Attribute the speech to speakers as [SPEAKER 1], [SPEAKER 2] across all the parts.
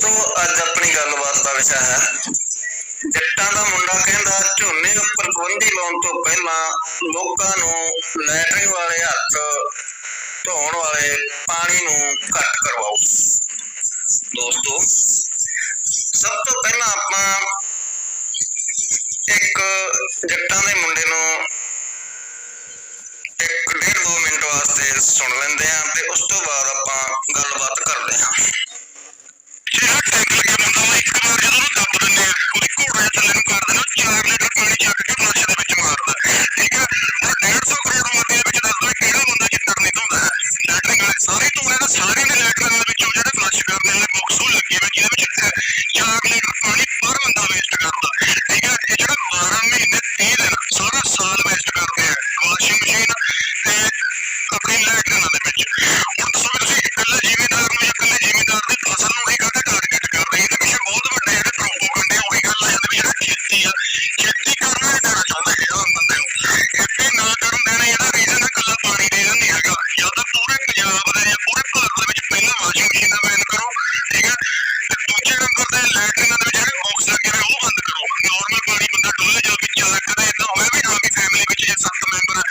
[SPEAKER 1] ਦੋਸਤੋ, ਅੱਜ ਆਪਣੀ ਗੱਲਬਾਤ ਦਾ ਵਿਸ਼ਾ ਹੈ। ਜੱਟਾਂ ਦਾ ਮੁੰਡਾ ਕਹਿੰਦਾ, ਝੋਨੇ ਉੱਪਰ ਪਾਬੰਦੀ ਲਾਉਣ ਤੋਂ ਪਹਿਲਾਂ ਲੋਕਾਂ ਨੂੰ ਲੈਟਰਿੰਗ ਵਾਲੇ ਹੱਥ ਧੋਣ ਵਾਲੇ ਪਾਣੀ ਨੂੰ ਘੱਟ ਕਰਵਾਓ। ਦੋਸਤੋ, ਸਭ ਤੋਂ ਪਹਿਲਾਂ ਆਪਾਂ ਇੱਕ ਜੱਟਾਂ ਦੇ ਮੁੰਡੇ ਨੂੰ ਇੱਕ ਡੇਢ ਦੋ ਮਿੰਟ ਵਾਸਤੇ ਸੁਣ ਲੈਂਦੇ ਹਾਂ ਤੇ ਉਸ ਤੋਂ ਬਾਅਦ ਆਪਾਂ ਗੱਲਬਾਤ ਕਰਦੇ ਹਾਂ।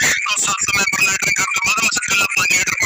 [SPEAKER 2] 7 ਮੈਂਬਰ ਹੈ ਤਾਂ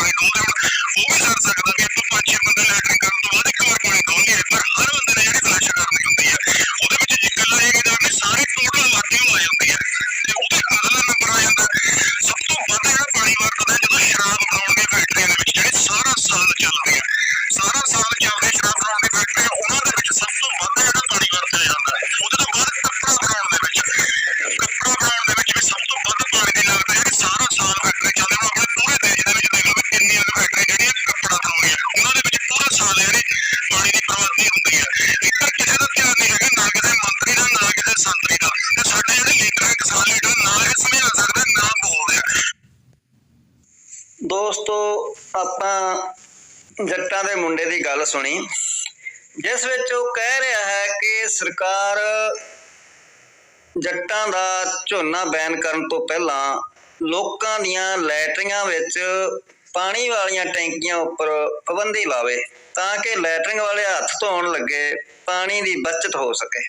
[SPEAKER 1] ਆਪਾਂ ਜੱਟਾਂ ਦੇ ਮੁੰਡੇ ਦੀ ਗੱਲ ਸੁਣੀ, ਜਿਸ ਵਿੱਚ ਉਹ ਕਹਿ ਰਿਹਾ ਹੈ ਕਿ ਸਰਕਾਰ ਜੱਟਾਂ ਦਾ ਝੋਨਾ ਬੈਨ ਕਰਨ ਤੋਂ ਪਹਿਲਾਂ ਲੋਕਾਂ ਦੀਆਂ ਲੈਟਰਿੰਗਾਂ ਵਿੱਚ ਪਾਣੀ ਵਾਲੀਆਂ ਟੈਂਕੀਆਂ ਉੱਪਰ ਪਾਬੰਦੀ ਲਾਵੇ, ਤਾਂ ਕਿ ਲੈਟਰਿੰਗ ਵਾਲੇ ਹੱਥ ਧੋਣ ਲੱਗੇ ਪਾਣੀ ਦੀ ਬਚਤ ਹੋ ਸਕੇ।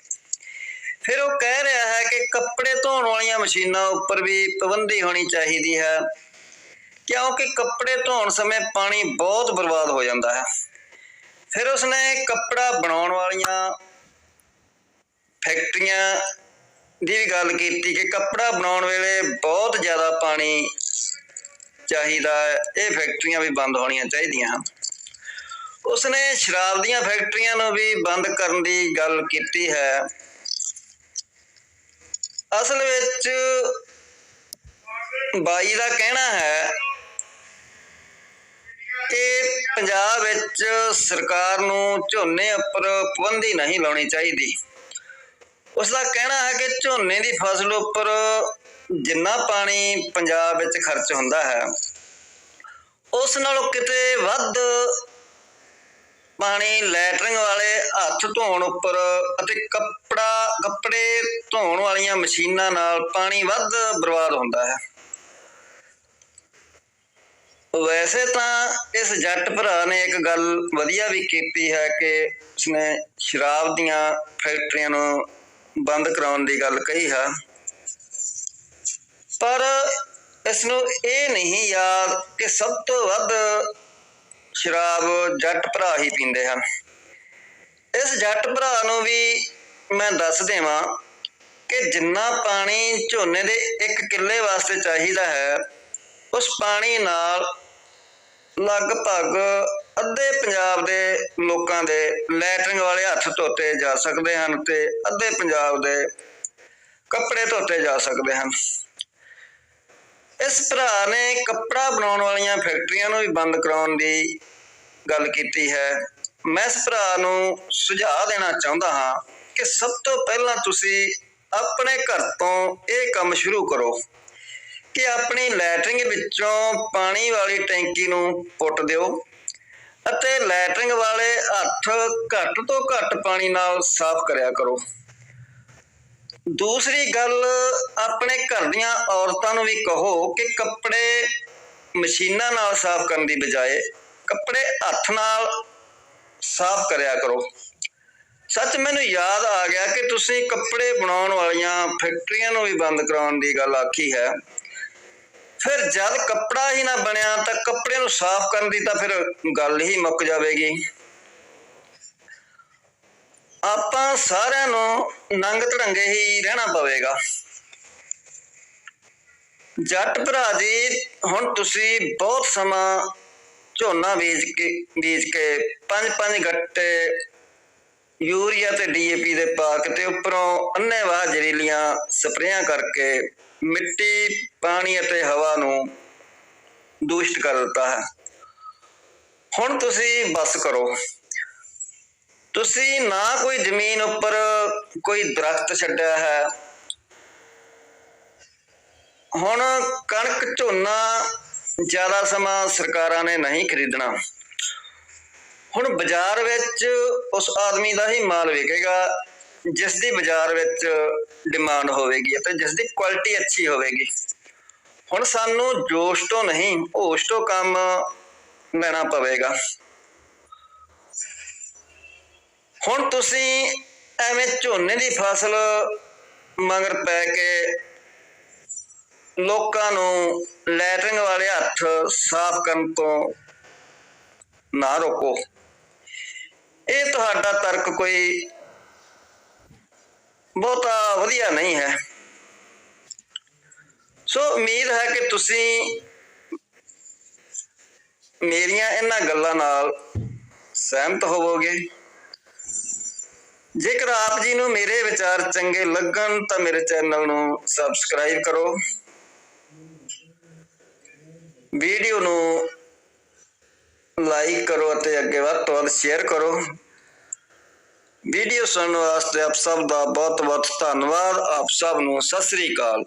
[SPEAKER 1] ਫਿਰ ਉਹ ਕਹਿ ਰਿਹਾ ਹੈ ਕਿ ਕੱਪੜੇ ਧੋਣ ਵਾਲੀਆਂ ਮਸ਼ੀਨਾਂ ਉੱਪਰ ਵੀ ਪਾਬੰਦੀ ਹੋਣੀ ਚਾਹੀਦੀ ਹੈ। ਕਿਉਂਕਿ ਕੱਪੜੇ ਧੋਣ ਸਮੇਂ ਪਾਣੀ ਬਹੁਤ ਬਰਬਾਦ ਹੋ ਜਾਂਦਾ ਹੈ। ਫਿਰ ਉਸਨੇ ਕੱਪੜਾ ਬਣਾਉਣ ਵਾਲੀਆਂ ਫੈਕਟਰੀਆਂ ਦੀ ਵੀ ਗੱਲ ਕੀਤੀ ਕਿ ਕੱਪੜਾ ਬਣਾਉਣ ਵੇਲੇ ਬਹੁਤ ਜ਼ਿਆਦਾ ਪਾਣੀ ਚਾਹੀਦਾ ਹੈ। ਇਹ ਫੈਕਟਰੀਆਂ ਵੀ ਬੰਦ ਹੋਣੀਆਂ ਚਾਹੀਦੀਆਂ ਹਨ। ਉਸਨੇ ਸ਼ਰਾਬ ਦੀਆਂ ਫੈਕਟਰੀਆਂ ਨੂੰ ਵੀ ਬੰਦ ਕਰਨ ਦੀ ਗੱਲ ਕੀਤੀ ਹੈ। ਅਸਲ ਵਿੱਚ ਬਾਈ ਦਾ ਕਹਿਣਾ ਹੈ ਕਿ ਪੰਜਾਬ ਵਿੱਚ ਸਰਕਾਰ ਨੂੰ ਝੋਨੇ ਉੱਪਰ ਪਾਬੰਦੀ ਨਹੀਂ ਲਾਉਣੀ ਚਾਹੀਦੀ। ਉਸ ਦਾ ਕਹਿਣਾ ਹੈ ਕਿ ਝੋਨੇ ਦੀ ਫਸਲ ਉੱਪਰ ਜਿੰਨਾ ਪਾਣੀ ਪੰਜਾਬ ਵਿੱਚ ਖਰਚ ਹੁੰਦਾ ਹੈ, ਉਸ ਨਾਲੋਂ ਕਿਤੇ ਵੱਧ ਪਾਣੀ ਲੈਟਰਿੰਗ ਵਾਲੇ ਹੱਥ ਧੋਣ ਉੱਪਰ ਅਤੇ ਕੱਪੜਾ, ਕੱਪੜੇ ਧੋਣ ਵਾਲੀਆਂ ਮਸ਼ੀਨਾਂ ਨਾਲ ਪਾਣੀ ਵੱਧ ਬਰਬਾਦ ਹੁੰਦਾ ਹੈ। ਵੈਸੇ ਤਾਂ ਇਸ ਜੱਟ ਭਰਾ ਨੇ ਇੱਕ ਗੱਲ ਵਧੀਆ ਵੀ ਕੀਤੀ ਹੈ ਕਿ ਉਸਨੇ ਸ਼ਰਾਬ ਦੀਆਂ ਫੈਕਟਰੀਆਂ ਨੂੰ ਬੰਦ ਕਰਾਉਣ ਦੀ ਗੱਲ ਕਹੀ ਹੈ। ਪਰ ਇਸ ਨੂੰ ਇਹ ਨਹੀਂ ਯਾਦ ਕਿ ਸਭ ਤੋਂ ਵੱਧ ਸ਼ਰਾਬ ਜੱਟ ਭਰਾ ਹੀ ਪੀਂਦੇ ਹਨ। ਇਸ ਜੱਟ ਭਰਾ ਨੂੰ ਵੀ ਮੈਂ ਦੱਸ ਦੇਵਾਂ ਕਿ ਜਿੰਨਾ ਪਾਣੀ ਝੋਨੇ ਦੇ ਇੱਕ ਕਿੱਲੇ ਵਾਸਤੇ ਚਾਹੀਦਾ ਹੈ, ਉਸ ਪਾਣੀ ਨਾਲ ਲਗਭਗ ਅੱਧੇ ਪੰਜਾਬ ਦੇ ਲੋਕਾਂ ਦੇ ਲੈਟਰਿੰਗ ਵਾਲੇ ਹੱਥ ਧੋਤੇ ਜਾ ਸਕਦੇ ਹਨ ਤੇ ਅੱਧੇ ਪੰਜਾਬ ਦੇ ਕੱਪੜੇ ਧੋਤੇ ਜਾ ਸਕਦੇ ਹਨ। ਇਸ ਭਰਾ ਨੇ ਕੱਪੜਾ ਬਣਾਉਣ ਵਾਲੀਆਂ ਫੈਕਟਰੀਆਂ ਨੂੰ ਵੀ ਬੰਦ ਕਰਾਉਣ ਦੀ ਗੱਲ ਕੀਤੀ ਹੈ। ਮੈਂ ਇਸ ਭਰਾ ਨੂੰ ਸੁਝਾਅ ਦੇਣਾ ਚਾਹੁੰਦਾ ਹਾਂ ਕਿ ਸਭ ਤੋਂ ਪਹਿਲਾਂ ਤੁਸੀਂ ਆਪਣੇ ਘਰ ਤੋਂ ਇਹ ਕੰਮ ਸ਼ੁਰੂ ਕਰੋ। ਕਿ ਆਪਣੀ ਲੈਟਰਿੰਗ ਵਿੱਚੋਂ ਪਾਣੀ ਵਾਲੀ ਟੈਂਕੀ ਨੂੰ ਪੁੱਟ ਦਿਓ ਅਤੇ ਲੈਟਰਿੰਗ ਵਾਲੇ ਹੱਥ ਘੱਟ ਤੋਂ ਘੱਟ ਪਾਣੀ ਨਾਲ ਸਾਫ਼ ਕਰਿਆ ਕਰੋ। ਦੂਸਰੀ ਗੱਲ, ਆਪਣੇ ਘਰ ਦੀਆਂ ਔਰਤਾਂ ਨੂੰ ਵੀ ਕਹੋ ਕਿ ਕੱਪੜੇ ਮਸ਼ੀਨਾਂ ਨਾਲ ਸਾਫ਼ ਕਰਨ ਦੀ ਬਜਾਏ ਕੱਪੜੇ ਹੱਥ ਨਾਲ ਸਾਫ਼ ਕਰਿਆ ਕਰੋ। ਸੱਚ ਮੈਨੂੰ ਯਾਦ ਆ ਗਿਆ ਕਿ ਤੁਸੀਂ ਕੱਪੜੇ ਬਣਾਉਣ ਵਾਲੀਆਂ ਫੈਕਟਰੀਆਂ ਨੂੰ ਵੀ ਬੰਦ ਕਰਾਉਣ ਦੀ ਗੱਲ ਆਖੀ ਹੈ। ਫਿਰ ਜਦ ਕੱਪੜਾ ਹੀ ਨਾ ਬਣਿਆ ਤਾਂ ਕੱਪੜੇ ਨੂੰ ਸਾਫ਼ ਕਰਨ ਦੀ ਤਾਂ ਫਿਰ ਗੱਲ ਹੀ ਮੁੱਕ ਜਾਵੇਗੀ। ਆਪਾਂ ਸਾਰਿਆਂ ਨੂੰ ਨੰਗ ਧੜੰਗੇ ਹੀ ਰਹਿਣਾ ਪਵੇਗਾ। ਜੱਟ ਭਰਾ ਜੀ, ਹੁਣ ਤੁਸੀਂ ਬਹੁਤ ਸਮਾਂ ਝੋਨਾ ਬੀਜ ਕੇ ਬੀਜ ਕੇ ਪੰਜ ਪੰਜ ਗੱਟੇ ਯੂਰੀਆ ਤੇ ਡੀਏਪੀ ਦੇ ਪਾ ਕੇ ਤੇ ਉੱਪਰੋਂ ਅੰਨੇਵਾਹ ਜ਼ਹਿਰੀਲੀਆਂ ਸਪਰੇਆਂ ਕਰਕੇ ਮਿੱਟੀ, ਪਾਣੀ ਅਤੇ ਹਵਾ ਨੂੰ ਦੂਸ਼ਿਤ ਕਰ ਦਿੱਤਾ ਹੈ। ਹੁਣ ਤੁਸੀਂ ਬਸ ਕਰੋ। ਤੁਸੀਂ ਨਾ ਕੋਈ ਜ਼ਮੀਨ ਉੱਪਰ ਕੋਈ ਦਰਖਤ ਛੱਡਿਆ ਹੈ। ਹੁਣ ਕਣਕ ਝੋਨਾ ਜ਼ਿਆਦਾ ਸਮਾਂ ਸਰਕਾਰਾਂ ਨੇ ਨਹੀਂ ਖਰੀਦਣਾ। ਹੁਣ ਬਾਜ਼ਾਰ ਵਿੱਚ ਉਸ ਆਦਮੀ ਦਾ ਹੀ ਮਾਲ ਵਿਕੇਗਾ ਜਿਸ ਦੀ ਬਾਜ਼ਾਰ ਵਿੱਚ ਡਿਮਾਂਡ ਹੋਵੇਗੀ ਅਤੇ ਜਿਸ ਦੀ ਕੁਆਲਿਟੀ ਅੱਛੀ ਹੋਵੇਗੀ। ਹੁਣ ਸਾਨੂੰ ਜੋਸ਼ ਤੋਂ ਨਹੀਂ, ਹੋਸ਼ ਤੋਂ ਕੰਮ ਲੈਣਾ ਪਵੇਗਾ। ਹੁਣ ਤੁਸੀਂ ਐਵੇਂ ਝੋਨੇ ਦੀ ਫਸਲ ਮਗਰ ਪੈ ਕੇ ਲੋਕਾਂ ਨੂੰ ਲੈਟਰਿੰਗ ਵਾਲੇ ਹੱਥ ਸਾਫ਼ ਕਰਨ ਤੋਂ ਨਾ ਰੋਕੋ। ਇਹ ਤੁਹਾਡਾ ਤਰਕ ਕੋਈ ਬਹੁਤਾ ਵਧੀਆ ਨਹੀਂ ਹੈ। ਸੋ ਉਮੀਦ ਹੈ ਕਿ ਤੁਸੀਂ ਮੇਰੀਆਂ ਇਹਨਾਂ ਗੱਲਾਂ ਨਾਲ ਸਹਿਮਤ ਹੋਵੋਗੇ। ਜੇਕਰ ਆਪ ਜੀ ਨੂੰ ਮੇਰੇ ਵਿਚਾਰ ਚੰਗੇ ਲੱਗਣ, ਤਾਂ ਮੇਰੇ ਚੈਨਲ ਨੂੰ ਸਬਸਕ੍ਰਾਈਬ ਕਰੋ। ਵੀਡੀਓ ਨੂੰ ਲਾਈਕ ਕਰੋ ਅਤੇ ਅੱਗੇ ਵੱਧ ਤੋਂ ਵੱਧ ਸ਼ੇਅਰ ਕਰੋ। ਵੀਡੀਓ ਸੁਣਨ ਵਾਸਤੇ ਆਪ ਸਭ ਦਾ ਬਹੁਤ ਬਹੁਤ ਧੰਨਵਾਦ। ਆਪ ਸਭ ਨੂੰ ਸਤਿ ਸ੍ਰੀ ਅਕਾਲ।